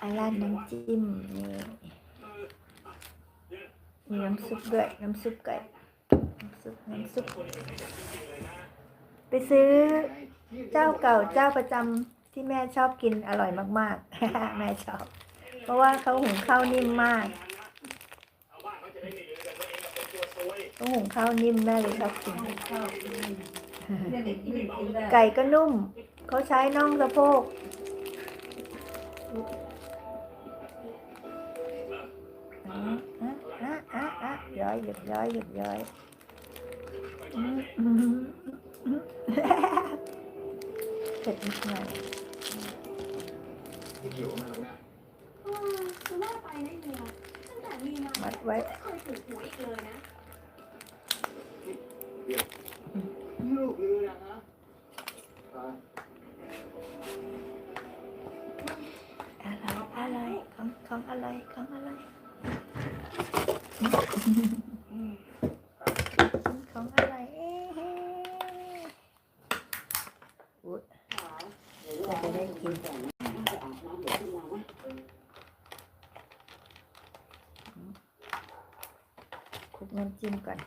อาราดน้ำจิ้มนี่มีน้ำซุปด้วย น้ำซุปไก่ น้ำซุป น้ำซุป ไปซื้อเจ้าเก่าเจ้าประจำที่แม่ชอบกินอร่อยมากๆ แม่ชอบ เพราะว่าเขาหุงข้าวนิ่มมากเขาหุงข้าวนิ่มแม่เลยชอบกิน ไก่ก็นุ่ม เขาใช้น่องสะโพก อะอะอะอะอะย้อยห ของอะไรของอะไรของอะไรเอ๊ะอุ๊ยเราจะได้กินคลุกน้ำจิ้มก่อน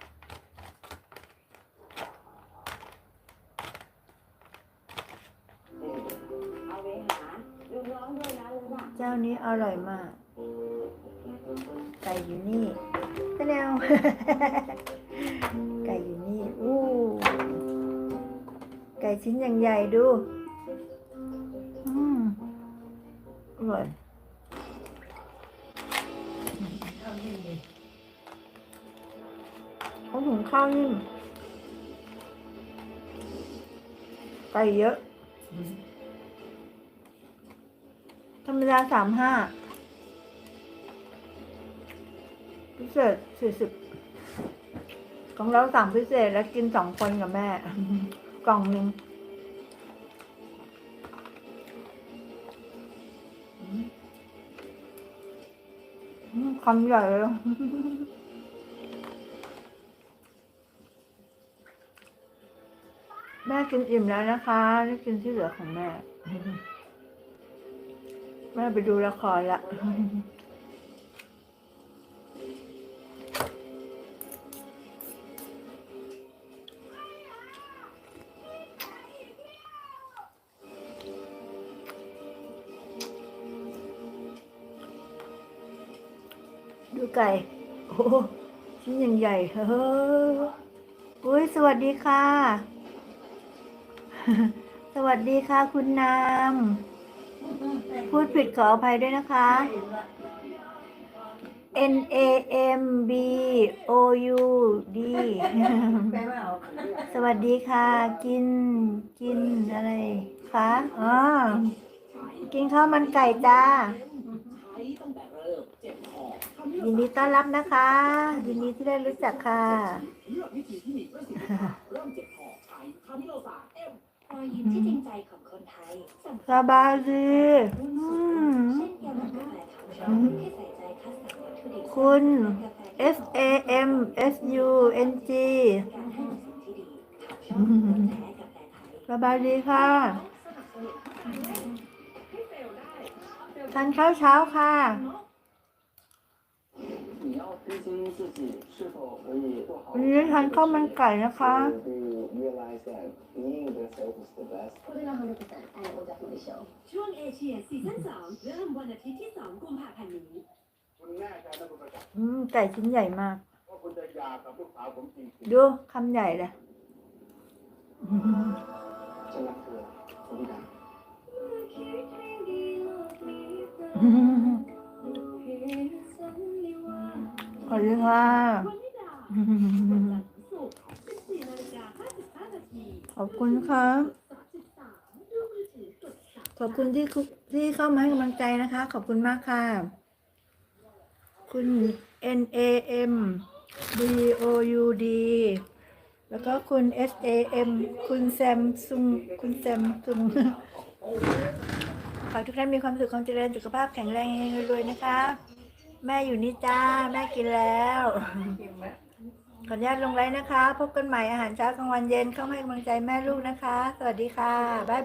เอาไว้หาลูกน้องด้วยนะรู้ป่ะเจ้านี้อร่อยมาก ไก่อยู่นี่ตะแนวไก่อยู่นี่อู้ไก่ชิ้นอย่างใหญ่ดูอืมอร่อยเขาหุงข้าวนิ่มไก่เยอะธรรมดาสามห้า พิเศษสี่สิบของเราสั่งพิเศษแล้วกินสองคนกับแม่ กล่องหนึ่งคำใหญ่เลยแม่กินอิ่มแล้วนะคะนี่กินที่เหลือของแม่ แม่ไปดูละครละ ดูไก่ โอ้ชิ้นยังใหญ่เฮ้ออุ้ยสวัสดีค่ะ สวัสดีค่ะคุณนาม พูดผิดขออภัยด้วยนะคะ N A M B O U D สวัสดีค่ะ กิน กินอะไรคะอ๋อกินข้าวมันไก่จ้า ยินดีต้อนรับนะคะ ยินดีที่ได้รู้จักค่ะรอยยิ้มที่จริงใจของคนไทยสัมสบายดีอืมเช่นเดียวกับกาแฟขาวที่ใส่ใจคัดสรรวัตถุดิบคุณ S A M S U N G การให้สิ่งที่ดีชอบรสแท้กาแฟไทยสบายดีค่ะทานข้าวเช้าค่ะ วันนี้ทานข้าวมันไก่นะคะ to realize that being yourself is the best พูดได้100% and it will definitely show ช่วงเอเชียซีซั่น2เริ่มวันอาทิตย์ที่2กุมภาพันธ์นี้คุณแน่ใจนะคุณประจักษ์อืมไก่ชิ้นใหญ่มากว่าคุณจะหยากับลูกสาวผมจริงดูคำใหญ่เลย ขอบคุณค่ะวันนิดางศุกขอบคุณครับขอบคุณที่ที่เข้ามาให้กำลังใจนะคะ ขอบคุณมากค่ะ คุณ N A M B O U D แล้วก็คุณ S A M คุณแซมซุงคุณแซมซุงขอให้ทุกท่านมีความสุขความเจริญสุขภาพแข็งแรงเฮงๆรวยๆนะคะ แม่อยู่นี่จ้า แม่กินแล้วขออนุญาตลงไลน์นะคะ พบกันใหม่อาหารเช้ากลางวันเย็นเข้ามาให้กำลังใจแม่ลูกนะคะ สวัสดีค่ะ บ๊าย